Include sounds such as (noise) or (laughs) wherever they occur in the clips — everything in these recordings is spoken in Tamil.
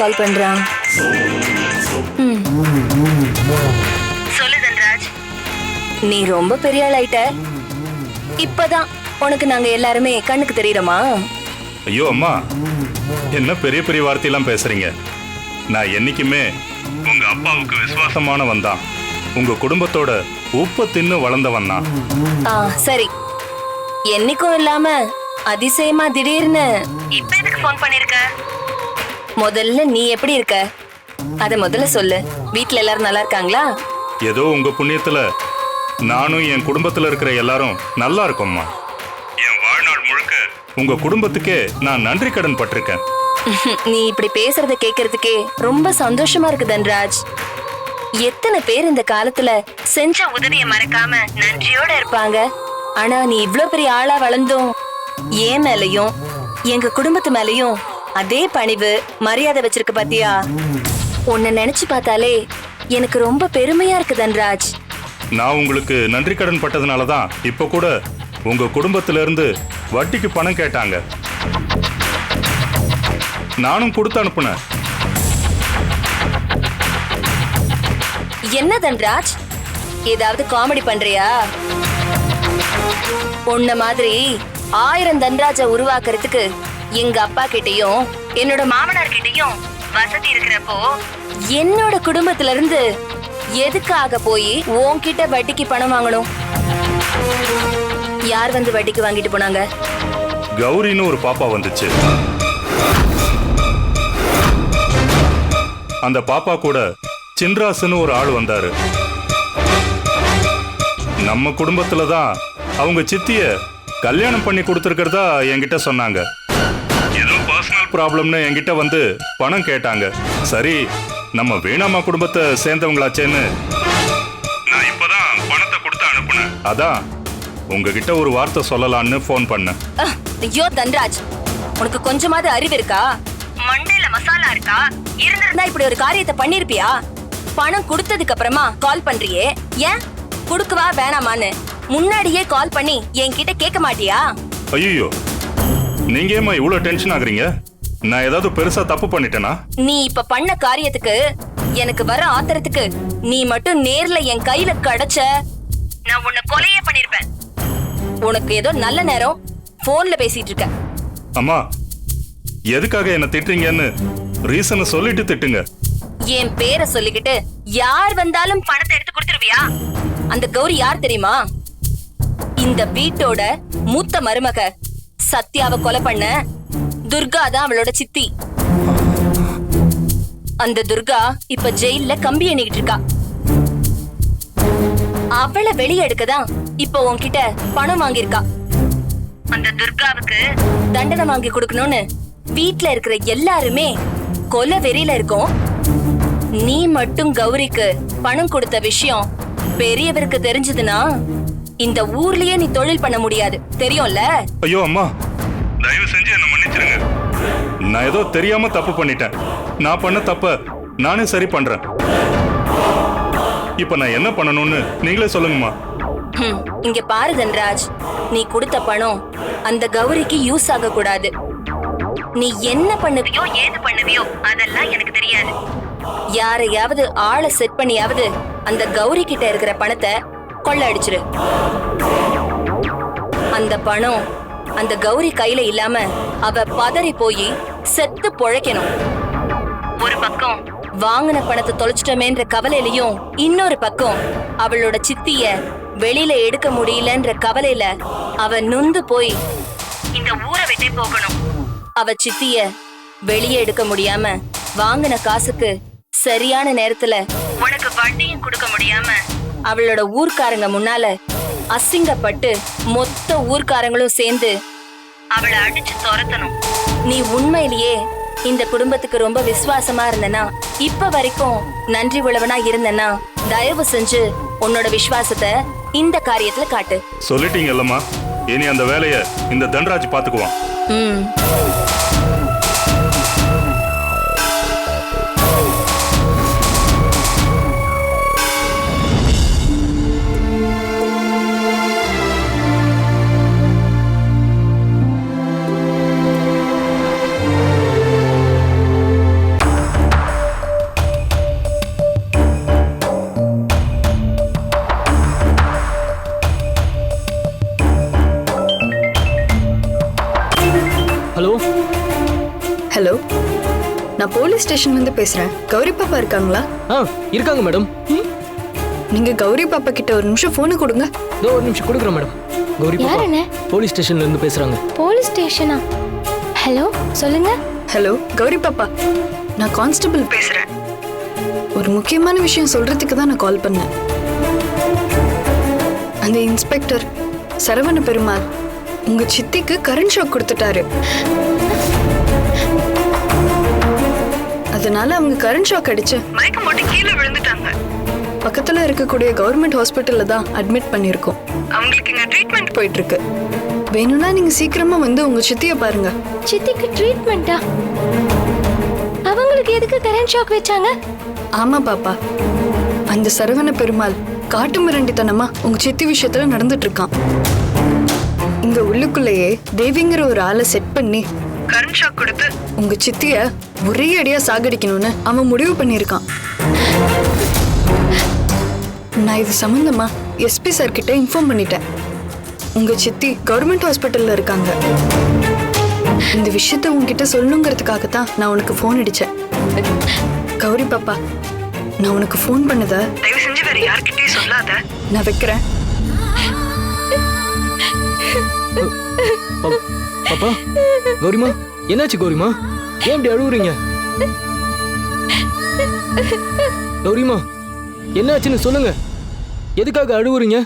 கால் பண்றான். ம். சொல்லு தன்ராஜ். நீ ரொம்ப பெரிய ஆள் ஆயிட்ட. இப்பதான் உனக்கு நாங்க எல்லாருமே கண்ணுக்கு தெரியறோமா? ஐயோ அம்மா. என்ன பெரிய பெரிய வார்த்தையெல்லாம் பேசுறீங்க? நான் என்னைக்குமே உங்க அப்பாவுக்கு விசுவாசமானவன் தான் உங்க குடும்பத்தோட உப்ப தின்னு வளர்ந்தவன் தான் ஆ சரி. என்னைக்கும் இல்லாம அதிசயமா திடீர்னு இப்ப எதுக்கு ஃபோன் பண்ணிருக்க? முதல்ல நீ எப்படி இருக்க? அத முதல்ல சொல்லு. வீட்ல எல்லாரும் நல்லா இருக்காங்களா? ஏதோ உங்க புண்ணியத்துல நானும் என் குடும்பத்துல இருக்கிற எல்லாரும் நல்லா இருக்கோம்மா. என் வாழ்நாள் முழுக்க உங்க குடும்பத்துக்கே நான் நன்றி கடன் பட்டிருக்கேன். (laughs) நீ இப்படி பேசுறத கேக்குறதுக்கே ரொம்ப சந்தோஷமா இருக்கு தன்ராஜ். எத்தனை பேர் இந்த காலத்துல செஞ்ச உதவிய மறக்காம நன்றியோட இருப்பாங்க. ஆனா நீ இவ்ளோ பெரிய ஆளா வளர்ந்தும் ஏன் மேலயும் எங்க குடும்பத்து மேலயும் அதே பணிவு மரியாதை வச்சிருக்க பாத்தியா? உன்னை நினைச்சு பார்த்தாலே எனக்கு ரொம்ப பெருமையா இருக்கு தன்ராஜ். நான் உங்களுக்கு நன்றி கடன் பட்டதுனால தான் இப்ப கூட உங்க குடும்பத்துல இருந்து வட்டிக்கு பணம் கேட்டாங்க. நானும் கொடுத்து அனுப்புனேன். என்ன தன்ராஜ்? ஏதாவது காமெடி பண்றியா? உன்ன மாதிரி ஆயிரம் தன்ராஜ உருவாக்குறதுக்கு எங்க அப்பா கிட்டயும் என்னோட மாமனார் கிட்டயும் வசதி இருக்கிறப்போ என்னோட குடும்பத்துல இருந்து எதுக்காக போய் உன்கிட்ட வட்டிக்கு பணம் வாங்கணும்? யார் வந்து வட்டிக்கு வாங்கிட்டு போனாங்க? கௌரின்னு ஒரு பாப்பா வந்துச்சு. அந்த பாப்பா கூட சின்ராசுன்னு ஒரு ஆள் வந்தாரு. நம்ம குடும்பத்துல தான் அவங்க சித்திய கல்யாணம் பண்ணி கொடுத்துருக்கிறதா என்கிட்ட சொன்னாங்க. ப்ராப்ளம்னு என்கிட்ட வந்து பணம் கேட்டாங்க. சரி நம்ம வீணாமா குடும்பத்தை சேர்ந்தவங்களாச்சேன்னு. நான் இப்பதான் பணத்தை கொடுத்து அனுப்புனேன். அதான் உங்ககிட்ட ஒரு வார்த்தை சொல்லலான்னு ஃபோன் பண்ணேன். ஐயோ தன்ராஜ். உனக்கு கொஞ்சமாவது அறிவு இருக்கா? மண்டையில மசாலா இருக்கா? இருந்திருந்தா இப்படி ஒரு காரியத்தை பண்ணிருப்பியா? பணம் கொடுத்ததுக்கு அப்புறமா கால் பண்றியே. ஏன்? குடுக்கவா வேணாமான்னு. முன்னாடியே கால் பண்ணி என்கிட்ட கேட்க மாட்டியா? ஐயோ நீங்க ஏமா இவ்வளவு டென்ஷன் ஆகுறீங்க? நான் ஏதாவது பெருசா தப்பு பண்ணிட்டேனா? நீ இப்ப பண்ண காரியத்துக்கு எனக்கு வர ஆத்திரத்துக்கு நீ மட்டும் நேர்ல என் கையில கிடைச்ச நான் உன்னை கொலையே பண்ணிருப்பேன். உனக்கு ஏதோ நல்ல நேரம் போன்ல பேசிட்டு இருக்க அம்மா எதுக்காக என்ன திட்டுறீங்கன்னு ரீசனை சொல்லிட்டு திட்டுங்க. என் பேரை சொல்லிக்கிட்டு யார் வந்தாலும் பணத்தை எடுத்து கொடுத்துருவியா? அந்த கௌரி யார் தெரியுமா? இந்த வீட்டோட மூத்த மருமக சத்யாவை கொலை பண்ண துர்கா தான் அவளோட சித்தி. அந்த துர்கா இப்ப ஜெயில்ல கம்பி எண்ணிக்கிட்டு இருக்கா. அவளை வெளியே எடுக்கதான் இப்ப உன்கிட்ட பணம் வாங்கியிருக்கா. அந்த துர்காவுக்கு தண்டனை வாங்கி கொடுக்கணும்னு வீட்ல இருக்கிற எல்லாருமே கொலை வெறியில இருக்கோம். நீ மட்டும் கௌரிக்கு பணம் கொடுத்த விஷயம் பெரியவருக்கு தெரிஞ்சதுன்னா இந்த ஊர்லயே நீ தொழில் பண்ண முடியாது. தெரியும்ல? ஐயோ அம்மா. தயவு செஞ்சு என்ன மன்னிச்சிருங்க. நான் ஏதோ தெரியாம தப்பு பண்ணிட்டேன். நான் பண்ண தப்ப நானே சரி பண்றேன். இப்ப நான் என்ன பண்ணணும்னு நீங்களே சொல்லுங்கம்மா. ஹம், இங்க பாரு தன்ராஜ். நீ கொடுத்த பணம் அந்த கௌரிக்கு யூஸ் ஆக கூடாது நீ என்ன பண்ணுவியோ ஏது பண்ணுவியோ அதெல்லாம் எனக்கு தெரியாது. யாரையாவது ஆளை செட் பண்ணியாவது அந்த கௌரி கிட்ட இருக்கிற பணத்தை கொள்ள அடிச்சிரு. அந்த பணம் அந்த கௌரி கையில இல்லாம அவ பதறி போய் செத்து பொழைக்கணும். ஒரு பக்கம் வாங்கின பணத்தை தொலைச்சிட்டோமேன்ற கவலையிலயும் இன்னொரு பக்கம் அவளோட சித்திய வெளியில எடுக்க முடியலன்ற கவலையில அவ நொந்து போய் இந்த ஊரை விட்டே போகணும். அவ சித்திய வெளியே எடுக்க முடியாம வாங்கின காசுக்கு சரியான நேரத்துல உனக்கு வட்டியும் கொடுக்க முடியாம அவளோட ஊர்க்காரங்க முன்னால அசிங்கப்பட்டு மொத்த ஊர்க்காரங்களும் சேர்ந்து அவளை அடிச்சு துரத்தணும். நீ உண்மையிலேயே இந்த குடும்பத்துக்கு ரொம்ப விசுவாசமா இருந்தனா இப்ப வரைக்கும் நன்றி உள்ளவனா இருந்தனா தயவு செஞ்சு உன்னோட விசுவாசத்தை இந்த காரியத்துல காட்டு. சொல்லிட்டீங்கல்லம்மா. இனி அந்த வேலையை இந்த தன்ராஜ் பாத்துக்குவான் ம். ஹலோ நான் போலீஸ் ஸ்டேஷன் வந்து பேசுறேன். கௌரி பாப்பா இருக்காங்களா? ஆ இருக்காங்க மேடம். ம்? நீங்க கௌரி பாப்பா கிட்ட ஒரு நிமிஷம் போனை கொடுங்க. இதோ ஒரு நிமிஷம் கொடுக்குறேன் மேடம். கௌரி பாப்பா யாருண்ணே? போலீஸ் ஸ்டேஷன்ல இருந்து பேசுறாங்க. போலீஸ் ஸ்டேஷனா ஹலோ சொல்லுங்க. ஹலோ கௌரி பாப்பா நான் கான்ஸ்டபிள் பேசுறேன். ஒரு முக்கியமான விஷயம் சொல்றதுக்கு தான் நான் கால் பண்ணேன். அந்த இன்ஸ்பெக்டர் சரவண பெருமாள் உங்க சித்திக்கு கரண்ட் ஷாக் கொடுத்துட்டாரு. அதனால அவங்க கரண்ட் ஷாக் அடிச்சு. மயக்கம் போட்டு கீழே விழுந்துட்டாங்க. பக்கத்துல இருக்கக்கூடிய கவர்மெண்ட் ஹாஸ்பிட்டல்ல தான் அட்மிட் பண்ணிருக்கோம் அவங்களுக்கு இங்க ட்ரீட்மெண்ட் போயிட்டு இருக்கு வேணும்னா நீங்க சீக்கிரமா வந்து உங்க சித்திய பாருங்க. சித்திக்கு ட்ரீட்மெண்டா அவங்களுக்கு எதுக்கு கரண்ட் ஷாக் வச்சாங்க? ஆமா பாப்பா. அந்த சரவண பெருமாள் காட்டு மிரண்டித்தனமா உங்க சித்தி விஷயத்துல நடந்துட்டு இருக்கான். இங்க உள்ளுக்குள்ளேயே தேவிங்கிற ஒரு ஆளை செட் பண்ணி கரண்ட் ஷாக் கொடுத்து உங்க சித்திய ஒரே அடியா சாகடிக்கணும்னு அவன் முடிவு பண்ணியிருக்கான் நான் இது சம்பந்தமா எஸ்பி சார் கிட்ட இன்ஃபார்ம் பண்ணிட்டேன் உங்க சித்தி கவர்மெண்ட் ஹாஸ்பிட்டல்ல இருக்காங்க இந்த விஷயத்த உன்கிட்ட சொல்லணுங்கிறதுக்காக தான் நான் உனக்கு ஃபோன் அடிச்சேன் கௌரி பாப்பா நான் உனக்கு ஃபோன் பண்ணத தயவு செஞ்சு வேற யார்கிட்டயும் சொல்லாத நான் வைக்கிறேன் பாப்பா கௌரிமா என்னாச்சு கௌரிமா? ஏன் இப்படி அழுவுறீங்க? கௌரிமா என்னாச்சுன்னு சொல்லுங்க. எதுக்காக அழுவுறீங்க?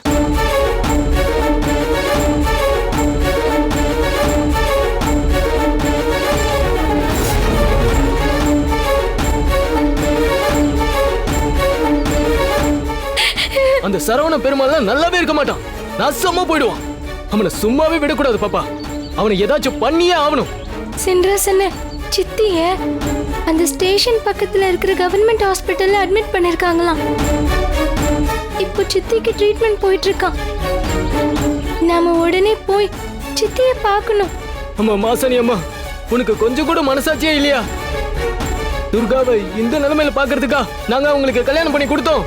அந்த சரவண பெருமாள் நல்லாவே இருக்க மாட்டான். நாசமா போயிடுவான். அவனை சும்மாவே விடக்கூடாது பாப்பா. அவனை ஏதாச்சும் பண்ணியே ஆகணும். சின்ராசன சித்திய அந்த ஸ்டேஷன் பக்கத்துல இருக்கிற கவர்மெண்ட் ஹாஸ்பிட்டல்ல அட்மிட் பண்ணிருக்காங்களாம். இப்போ சித்திக்கு ட்ரீட்மெண்ட் போயிட்டு இருக்கான் நாம உடனே போய் சித்திய பார்க்கணும். அம்மா மாசாணி அம்மா உனக்கு கொஞ்சம் கூட மனசாட்சியே இல்லையா? துர்காவை இந்த நிலைமையில பாக்குறதுக்கா நாங்க அவங்களுக்கு கல்யாணம் பண்ணி கொடுத்தோம்.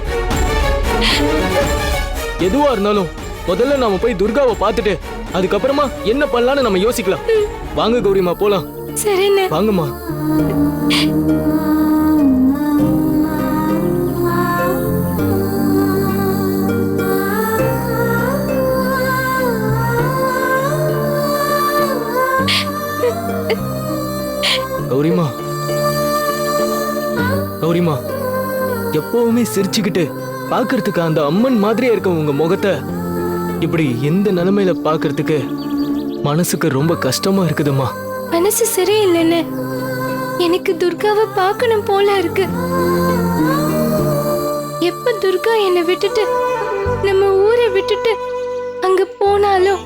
எதுவா இருந்தாலும் முதல்ல நாம போய் துர்காவை பார்த்துட்டு அதுக்கப்புறமா என்ன பண்ணலாம்னு நம்ம யோசிக்கலாம். வாங்க கௌரிமா போலாம். சரிண்ணே வாங்கம்மா. கௌரிமா. கௌரிமா எப்பவுமே சிரிச்சுக்கிட்டு பார்க்கறதுக்கு அந்த அம்மன் மாதிரியே இருக்க உங்க முகத்தை இப்படி எந்த நிலைமையில பார்க்கறதுக்கு மனசுக்கு ரொம்ப கஷ்டமா இருக்குதுமா மனசு சரியில்லைன்னு எனக்கு துர்காவை பார்க்கணும் போல இருக்கு. எப்ப துர்கா என்னை விட்டுட்டு நம்ம ஊரை விட்டுட்டு அங்க போனாலும்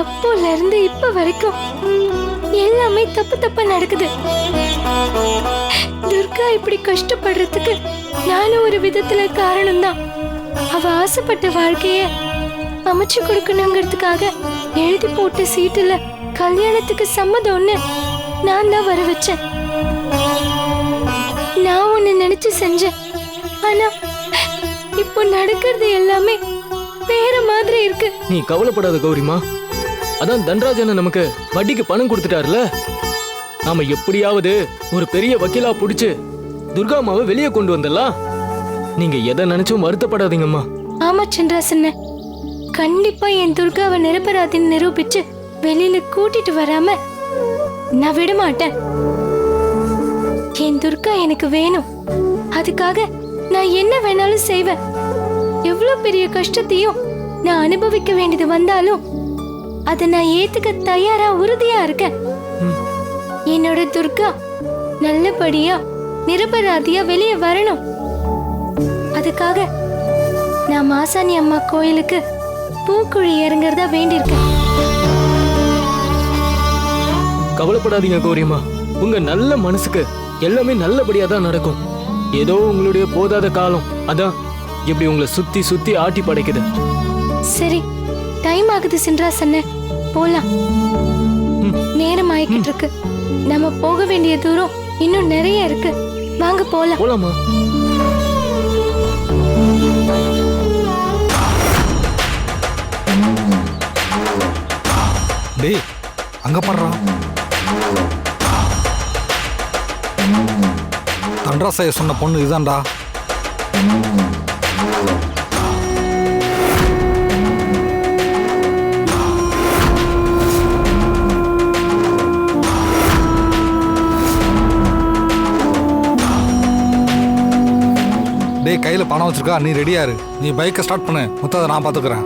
அப்போல இருந்து இப்ப வரைக்கும் எல்லாமே தப்பு தப்பா நடக்குது. துர்கா இப்படி கஷ்டப்படுறதுக்கு நானும் ஒரு விதத்துல காரணம்தான். அவ ஆசைப்பட்ட வாழ்க்கைய அமைச்சு கொடுக்கணுங்கிறதுக்காக எழுதி போட்ட சீட்டுல கல்யாணத்துக்கு சம்மதம்னு நான் தான் வர வச்சேன். நான் ஒன்னு நினைச்சு செஞ்சேன். ஆனா இப்போ நடக்கிறது எல்லாமே வேற மாதிரி இருக்கு. நீ கவலைப்படாத கௌரிமா. அதான் தன்ராஜன் நமக்கு வட்டிக்கு பணம் கொடுத்துட்டாருல. நாம எப்படியாவது ஒரு பெரிய வக்கீலா புடிச்சு துர்காமாவை வெளியே கொண்டு வந்துடலாம் நீங்க எதை நினைச்சும் வருத்தப்படாதீங்கம்மா. ஆமா சந்திராசன்ன. கண்டிப்பா என் துர்காவை நிரபராதின்னு நிரூபிச்சு வெளியில கூட்டிட்டு வராம நான் விட மாட்டேன். என் துர்கா எனக்கு வேணும். அதுக்காக நான் என்ன வேணாலும் செய்வேன். எவ்வளவு பெரிய கஷ்டத்தையும் நான் அனுபவிக்க வேண்டியது வந்தாலும் அதை நான் ஏத்துக்க தயாரா உறுதியா இருக்கேன். என்னோட துர்கா நல்லபடியா நிரபராதியா வெளியே வரணும். அதுக்காக நான் மாசாணி அம்மா கோயிலுக்கு பூக்குழி இறங்குறதா வேண்டியிருக்கேன் கவலைப்படாதீங்க கௌரியம்மா. உங்க நல்ல மனசுக்கு எல்லாமே நல்லபடியா தான் நடக்கும். ஏதோ உங்களுடைய போதாத காலம். அதான் இப்படி உங்களை சுத்தி சுத்தி ஆட்டி படைக்குது. சரி டைம் ஆகுது சின்ரா சொன்ன. போலாம். நேரம் ஆயிக்கிட்டு இருக்கு. நம்ம போக வேண்டிய தூரம் இன்னும் நிறைய இருக்கு. வாங்க போலாம். போலாமா டேய் அங்க படுறான் தண்டராசைய சொன்ன பொண்ணு இதுதான்டா. டேய் கையில் பணம் வச்சிருக்கா நீ ரெடியாரு நீ பைக்கை ஸ்டார்ட் பண்ணு. மொத்தம் நான் பார்த்துக்கிறேன்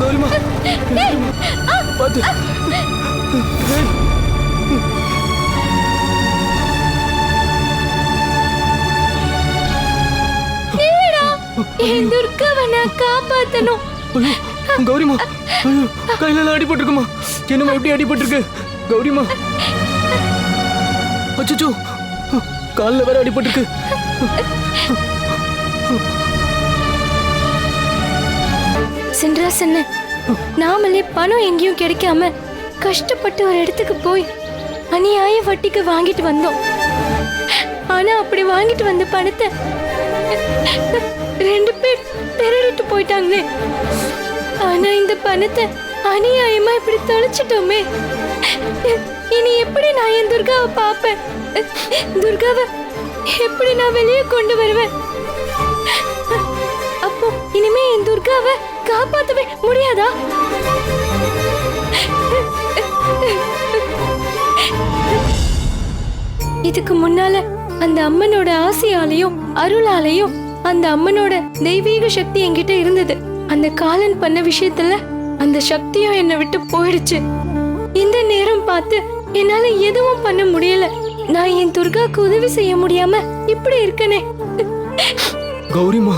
கௌரிமா நில்லுடா. என் துர்காவை நான் காப்பாத்தணும் கௌரிமா கையில எல்லாம் அடிபட்டிருக்குமா? என்னம்மா எப்படி அடிபட்டிருக்கு? கௌரிமா. அச்சோ காலில் வேற அடிபட்டிருக்கு. சின்ராசன்ன நாமளே பணம் எங்கேயும் கிடைக்காம கஷ்டப்பட்டு ஒரு இடத்துக்கு போய் அநியாய வட்டிக்கு வாங்கிட்டு வந்தோம். ஆனா அப்படி வாங்கிட்டு வந்த பணத்தை ரெண்டு பேர் திருடிட்டு போயிட்டாங்களே. ஆனா இந்த பணத்தை அநியாயமா இப்படி தொலைச்சிட்டோமே. இனி எப்படி நான் என் துர்காவை பார்ப்பேன்? துர்காவை எப்படி நான் வெளியே கொண்டு வருவேன்? அப்போ இனிமே என் துர்காவை காப்பாத்தவே முடியாதா? இதுக்கு முன்னால அந்த அம்மனோட ஆசையாலையும் அருளாலையும் அந்த அம்மனோட தெய்வீக சக்தி என்கிட்ட இருந்தது. அந்த காலன் பண்ண விஷயத்துல அந்த சக்தியும் என்னை விட்டு போயிடுச்சு. இந்த நேரம் பார்த்து என்னால எதுவும் பண்ண முடியல. நான் என் துர்காக்கு உதவி செய்ய முடியாம இப்படி இருக்கனே. கௌரிமா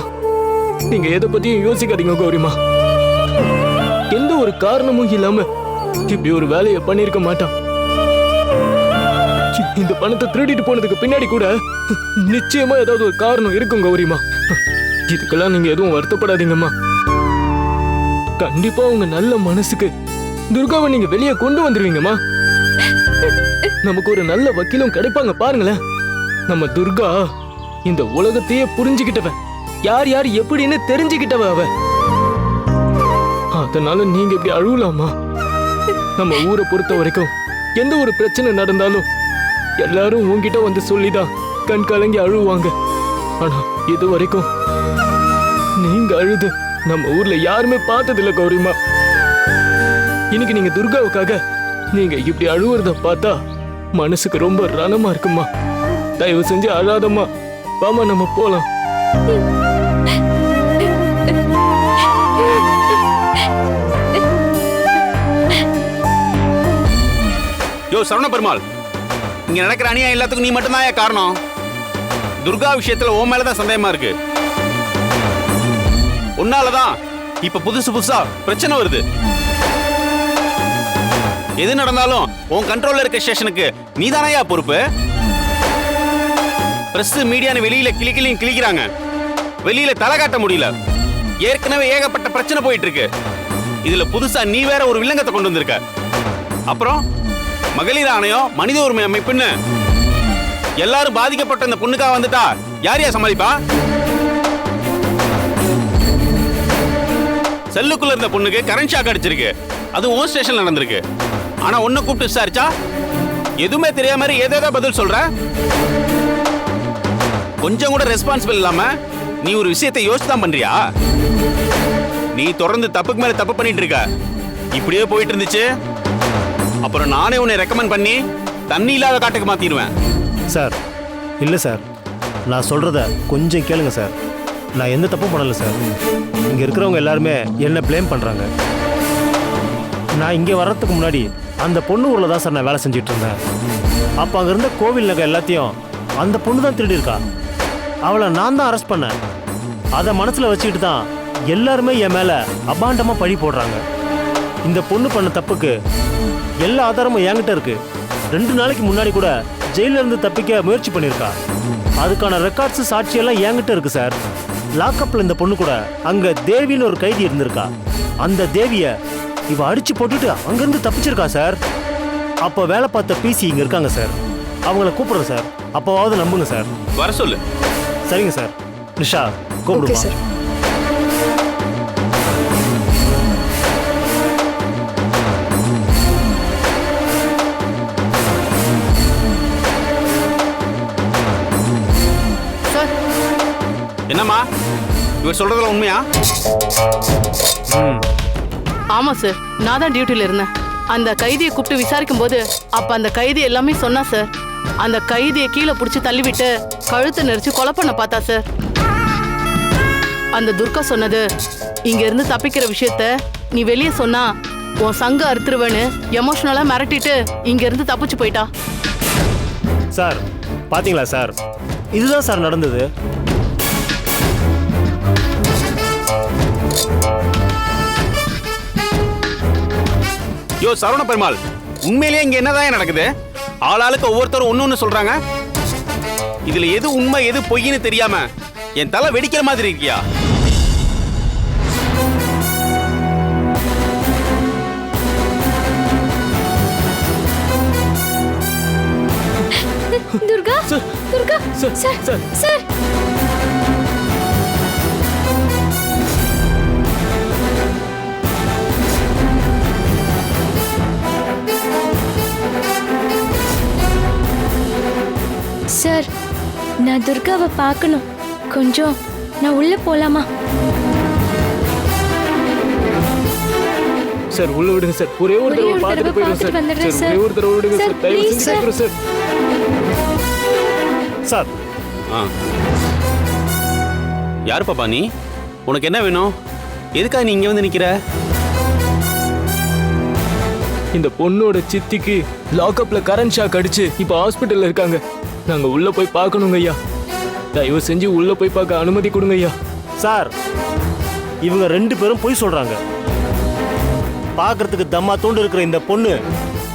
நீங்க எதை பத்தியும் யோசிக்காதீங்க கௌரிமா. எந்த ஒரு காரணமும் இல்லாம இப்படி ஒரு வேலையை பண்ணிருக்க மாட்டான். இந்த பணத்தை திருடிட்டு போனதுக்கு பின்னாடி கூட நிச்சயமா ஏதாவது ஒரு காரணம் இருக்கும் கௌரிமா. இதுக்கெல்லாம் நீங்க எதுவும் வருத்தப்படாதீங்கம்மா. கண்டிப்பா உங்க நல்ல மனசுக்கு துர்காவை நீங்க வெளியே கொண்டு வந்துருவீங்கம்மா. நமக்கு ஒரு நல்ல வக்கீலும் கிடைப்பாங்க பாருங்களேன். நம்ம துர்கா இந்த உலகத்தையே புரிஞ்சுக்கிட்டவன். யார் யார் எப்படின்னு தெரிஞ்சுக்கிட்டவ அவ. அதனால நீங்க இப்படி அழுவலாமா? நம்ம ஊரை பொறுத்த வரைக்கும் எந்த ஒரு பிரச்சனை நடந்தாலும் எல்லாரும் உன்கிட்ட வந்து சொல்லிதான் கண் கலங்கி அழுவாங்க. ஆனா இது வரைக்கும் நீங்க அழுது நம்ம ஊர்ல யாருமே பார்த்ததில்ல கௌரிமா. இன்னைக்கு நீங்க துர்காவுக்காக நீங்க இப்படி அழுவுறத பார்த்தா மனசுக்கு ரொம்ப ரணமா இருக்குமா? தயவு செஞ்சு அழாதம்மா. வாமா நம்ம போலாம். யோ சரவண பெருமாள் இங்க நடக்கிற அநியாயம் எல்லாத்துக்கும் நீ மட்டும்தான் ஏன் காரணம்? துர்கா விஷயத்துல உன் மேலதான் சந்தேகமா இருக்கு. உன்னாலதான் இப்ப புதுசு புதுசா பிரச்சனை வருது. எது நடந்தாலும் உன் கண்ட்ரோல்ல இருக்க ஸ்டேஷனுக்கு நீதானையா பொறுப்பு? பிரஸ் மீடியான்னு வெளியில கிளிக்கிளியும் கிளிக்கிறாங்க வெளியில தலை காட்ட முடியல. ஏற்கனவே ஏகப்பட்ட பிரச்சனை போயிட்டு இருக்கு இதுல புதுசா நீ வேற ஒரு வில்லங்கத்தை கொண்டு வந்திருக்க. அப்புறம் மகளிர் ஆணையம் மனித உரிமை அமைப்புன்னு. எல்லாரும் பாதிக்கப்பட்ட இந்த பொண்ணுக்கா வந்துட்டா யார் யார் சமாளிப்பா? செல்லுக்குள்ள இருந்த பொண்ணுக்கு கரண்ட் ஷாக் அடிச்சிருக்கு. அது ஓ ஸ்டேஷன்ல நடந்திருக்கு. ஆனா ஒன்னு கூப்பிட்டு விசாரிச்சா? எதுவுமே தெரியாம மாதிரி ஏதேதோ பதில் சொல்ற? கொஞ்சம் கூட ரெஸ்பான்சிபிள் இல்லாம நீ ஒரு விஷயத்தை யோசிச்சு தான் பண்றியா? நீ தொடர்ந்து தப்புக்கு மேல தப்பு பண்ணிட்டு இருக்க. இப்படியே போயிட்டு இருந்துச்சு. அப்புறம் நானே உன்னை ரெக்கமெண்ட் பண்ணி தண்ணி இல்லாத காட்டுக்கு மாத்திடுவேன். சார் இல்லை சார். நான் சொல்கிறத கொஞ்சம் கேளுங்க சார். நான் எந்த தப்பும் பண்ணல சார். இங்கே இருக்கிறவங்க எல்லாருமே என்ன ப்ளேம் பண்ணுறாங்க நான் இங்கே வர்றதுக்கு முன்னாடி அந்த பொண்ணு ஊரில் தான் சார் நான் வேலை செஞ்சுட்டு இருந்தேன். அப்போ அங்கே இருந்த கோவில் நகை எல்லாத்தையும் அந்த பொண்ணு தான் திருடியிருக்கா. அவளை நான் தான் அரெஸ்ட் பண்ணேன். அதை மனசில் வச்சுக்கிட்டு தான் எல்லாருமே என் மேலே அபாண்டமாக பழி போடுறாங்க. இந்த பொண்ணு பண்ண தப்புக்கு எல்லா ஆதாரமும் என்கிட்ட இருக்கு. ரெண்டு நாளைக்கு முன்னாடி கூட ஜெயிலிருந்து தப்பிக்க முயற்சி பண்ணியிருக்கா. அதுக்கான ரெக்கார்ட்ஸ் சாட்சியெல்லாம் என்கிட்ட இருக்கு சார் லாக்அப்பில் இந்த பொண்ணு கூட அங்கே தேவின்னு ஒரு கைதி இருந்திருக்கா. அந்த தேவியை இவ அடிச்சு போட்டுட்டு அங்கேருந்து தப்பிச்சிருக்கா சார் அப்போ வேலை பார்த்த பிசி இங்கே இருக்காங்க சார் அவங்கள கூப்பிடுறேன் சார் அப்போவாவது நம்புங்க சார் வர சொல்லு. சரிங்க சார். நிஷா கூப்பிடுமா? சார். சார். என்னம்மா? இவர் சொல்றதெல்லாம் உண்மையா? ம். ஆமா சார். நான் தான் டியூட்டில இருந்தேன். அந்த கைதியை கூப்பிட்டு விசாரிக்கும் போது அப்ப அந்த கைதி எல்லாமே சொன்னா சார். அந்த கைதியை கீழே பிடிச்சி தள்ளிவிட்டு கழுத்தை நெரிச்சு கொலை பண்ண பார்த்தா சார் அந்த துர்கா சொன்னது இங்க இருந்து தப்பிக்கிற விஷயத்த நீ வெளியே சொன்னா உன் சங்க அறுத்துருவேன்னு எமோஷனலா மிரட்டிட்டு இங்க இருந்து தப்பிச்சு போயிட்டா. சார் பாத்தீங்களா சார் இதுதான் சார் நடந்தது. யோ சரவண பெருமாள் உண்மையிலேயே இங்க என்னதான் நடக்குது? ஆளாளுக்கு ஒவ்வொருத்தரும் ஒண்ணு ஒண்ணு சொல்றாங்க. இதுல எது உண்மை எது பொய்ன்னு தெரியாம என் தலை வெடிக்கிற மாதிரி இருக்கியா Durga Durga sir, sir sir. Sir sir நான் துர்காவை பார்க்கணும். கொஞ்சம் நான் உள்ள போலாமா? சார் உள்ள விடுங்க சார். ஒரே ஒரு தடவை பார்த்துட்டு போயிடும் சார். வந்துடுறேன். ஒரே ஒரு தடவை விடுங்க சார், சார். தயவு செஞ்சு சார். சார். சார். ஆ. யாரு பாப்பா நீ? உனக்கு என்ன வேணும்? எதுக்காக நீ இங்க வந்து நிக்கிற? இந்த பொண்ணோட சித்திக்கு லாக்அப்ல கரண்ட் ஷாக் அடிச்சு இப்ப ஹாஸ்பிட்டல்ல இருக்காங்க. நாங்க உள்ள போய் பார்க்கணுங்க ஐயா. தயவு செஞ்சு உள்ள போய் பார்க்க அனுமதி கொடுங்க ஐயா. சார் இவங்க ரெண்டு பேரும் பொய் சொல்றாங்க. பார்க்கறதுக்கு தம்மா தூண்டு இருக்கிற இந்த பொண்ணு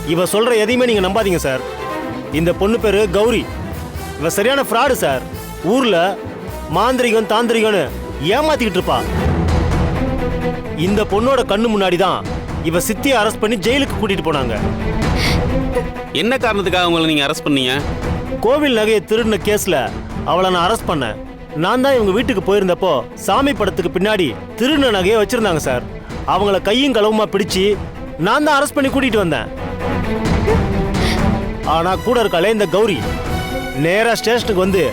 இவ சொல்ற எதையுமே நீங்க நம்பாதீங்க சார். இந்த பொண்ணு பேரு கௌரி. இவ சரியான ஃப்ராடு சார். ஊர்ல மாந்திரிகம் தாந்திரிகம்னு ஏமாத்திக்கிட்டு இருப்பா. இந்த பொண்ணோட கண்ணு முன்னாடி தான் இவ சித்தியை அரெஸ்ட் பண்ணி ஜெயிலுக்கு கூட்டிட்டு போனாங்க. என்ன காரணத்துக்காக உங்களை நீங்க அரெஸ்ட் பண்ணீங்க? கோவில் நகையை திருடின கேஸ்ல அவளை நான் அரெஸ்ட் பண்ணேன். நான் தான் இவங்க வீட்டுக்கு போயிருந்தப்போ சாமி படத்துக்கு பின்னாடி திருடின நகையை வச்சிருந்தாங்க சார். அவங்கள கையும் களவுமா பிடிச்சு நான் தான் அரெஸ்ட் பண்ணி கூட்டிட்டு வந்தேன். ஆனா கூட இருக்காளே இந்த கௌரி. நேரா ஸ்டேஷனுக்கு வந்து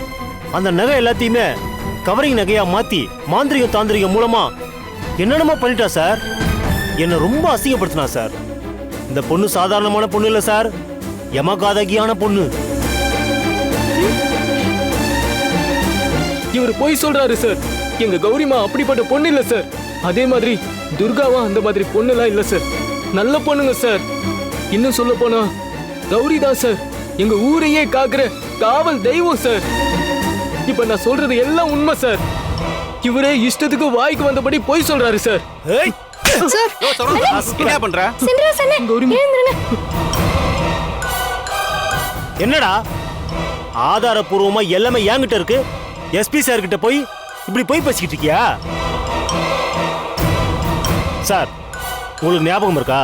அந்த நகை எல்லாத்தையுமே கவரிங் நகையா மாத்தி மாந்திரிக தாந்திரிகம் மூலமா என்னென்னமோ பண்ணிட்டா சார்? என்னை ரொம்ப அசிங்கப்படுத்தினா சார். இந்த பொண்ணு சாதாரணமான பொண்ணு இல்ல சார். யமகாதகியான பொண்ணு. இவர் போய் சொல்றாரு சார். எங்க கௌரிமா அப்படிப்பட்ட பொண்ணு இல்ல சார். அதே மாதிரி துர்காவா அந்த மாதிரி பொண்ணுலாம் இல்ல சார். நல்ல பொண்ணுங்க சார். இன்னும் சொல்ல போனா கௌரி தான் சார். எங்க ஊரையே காக்குற காவல் தெய்வம் சார். இப்ப நான் சொல்றது எல்லாம் உண்மை சார். இவரே இஷ்டத்துக்கு வாய்க்கு வந்தபடி போய் சொல்றாரு சார். ஏய் சார் என்ன பண்ற. எழுந்துருங்க என்னடா? ஆதாரபூர்வமா எல்லாமே என்கிட்ட இருக்கு. எஸ்பி சார் கிட்ட போய் இப்படி போய் பேசிக்கிட்டு இருக்கியா? சார் உங்களுக்கு ஞாபகம் இருக்கா?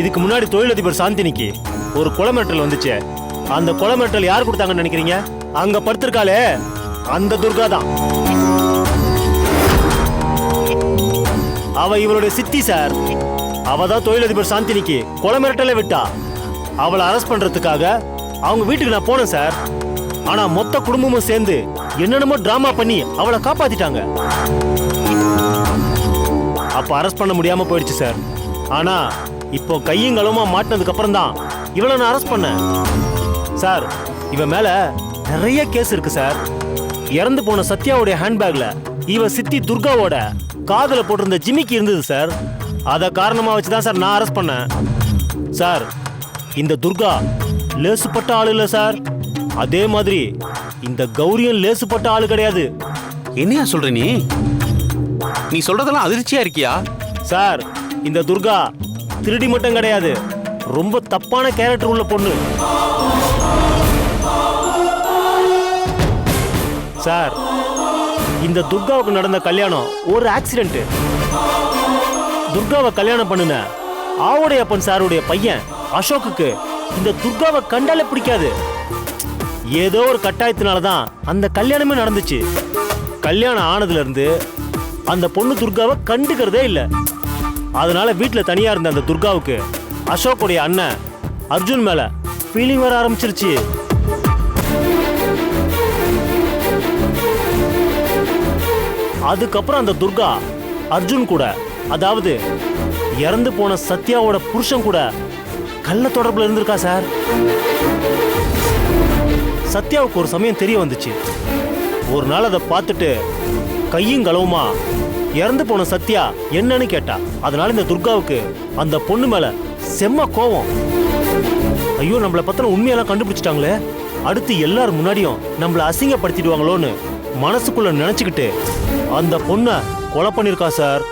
இதுக்கு முன்னாடி தொழிலதிபர் சாந்தினிக்கு ஒரு கொலை மிரட்டல் வந்துச்சு. அந்த கொலை மிரட்டல் யார் கொடுத்தாங்கன்னு நினைக்கிறீங்க? அங்க படுத்திருக்காளே. அந்த துர்கா தான். அவ இவளுடைய சித்தி சார். அவ தான் தொழிலதிபர் சாந்தினிக்கு கொலை மிரட்டலே விட்டா. அவளை அரெஸ்ட் பண்றதுக்காக அவங்க வீட்டுக்கு நான் போனேன் சார். ஆனா மொத்த குடும்பமும் சேர்ந்து என்னென்னமோ டிராமா பண்ணி அவளை காப்பாத்திட்டாங்க. அப்ப அரெஸ்ட் பண்ண முடியாம போயிடுச்சு சார். ஆனா இப்போ கையும் களவுமா மாட்டினதுக்கு அப்புறம் தான் இவளை நான் அரெஸ்ட் பண்ணேன். சார் இவ மேல நிறைய கேஸ் இருக்கு சார். இறந்து போன சத்யாவுடைய ஹேண்ட்பேக்ல இவ சித்தி துர்காவோட காதுல போட்டிருந்த ஜிமிக்கி இருந்தது சார். அதை காரணமா வச்சு தான் சார் நான் அரெஸ்ட் பண்ணேன். சார் இந்த துர்கா லேசுப்பட்ட ஆளு இல்ல சார். அதே மாதிரி இந்த கௌரியும் லேசுப்பட்ட ஆளு கிடையாது. என்னையா சொல்ற நீ? நீ சொல்றதெல்லாம் அதிர்ச்சியா இருக்கியா? சார் இந்த துர்கா திருடி மட்டும் கிடையாது. ரொம்ப தப்பான கேரக்டர் உள்ள பொண்ணு. சார் இந்த துர்காவுக்கு நடந்த கல்யாணம் ஒரு ஆக்சிடென்ட் துர்காவை கல்யாணம் பண்ணுன ஆவுடையப்பன் சாருடைய பையன் அசோக்குக்கு இந்த துர்காவை கண்டாலே பிடிக்காது. ஏதோ ஒரு கட்டாயத்தினால தான் அந்த கல்யாணமே நடந்துச்சு. கல்யாணம் ஆனதுலேருந்து அந்த பொண்ணு துர்காவை கண்டுக்கிறதே இல்லை. அதனால வீட்டில் தனியாக இருந்த அந்த துர்காவுக்கு அசோக்குடைய அண்ணன் அர்ஜுன் மேலே ஃபீலிங் வர ஆரம்பிச்சிருச்சு. அதுக்கப்புறம் அந்த துர்கா அர்ஜுன் கூட அதாவது இறந்து போன சத்யாவோட புருஷன் கூட கள்ள தொடர்புல இருந்திருக்கா சார்? சத்யாவுக்கு ஒரு சமயம் தெரிய வந்துச்சு. ஒரு நாள் அதை பார்த்துட்டு கையும் களவுமா இறந்து போன சத்யா என்னன்னு கேட்டா அதனால இந்த துர்காவுக்கு அந்த பொண்ணு மேல செம்ம கோவம். ஐயோ நம்மளை பத்தின உண்மையெல்லாம் கண்டுபிடிச்சிட்டாங்களே. அடுத்து எல்லார் முன்னாடியும் நம்மளை அசிங்கப்படுத்திடுவாங்களோன்னு மனசுக்குள்ள நினைச்சுக்கிட்டு அந்த பொண்ணை கொலை பண்ணியிருக்கா சார்?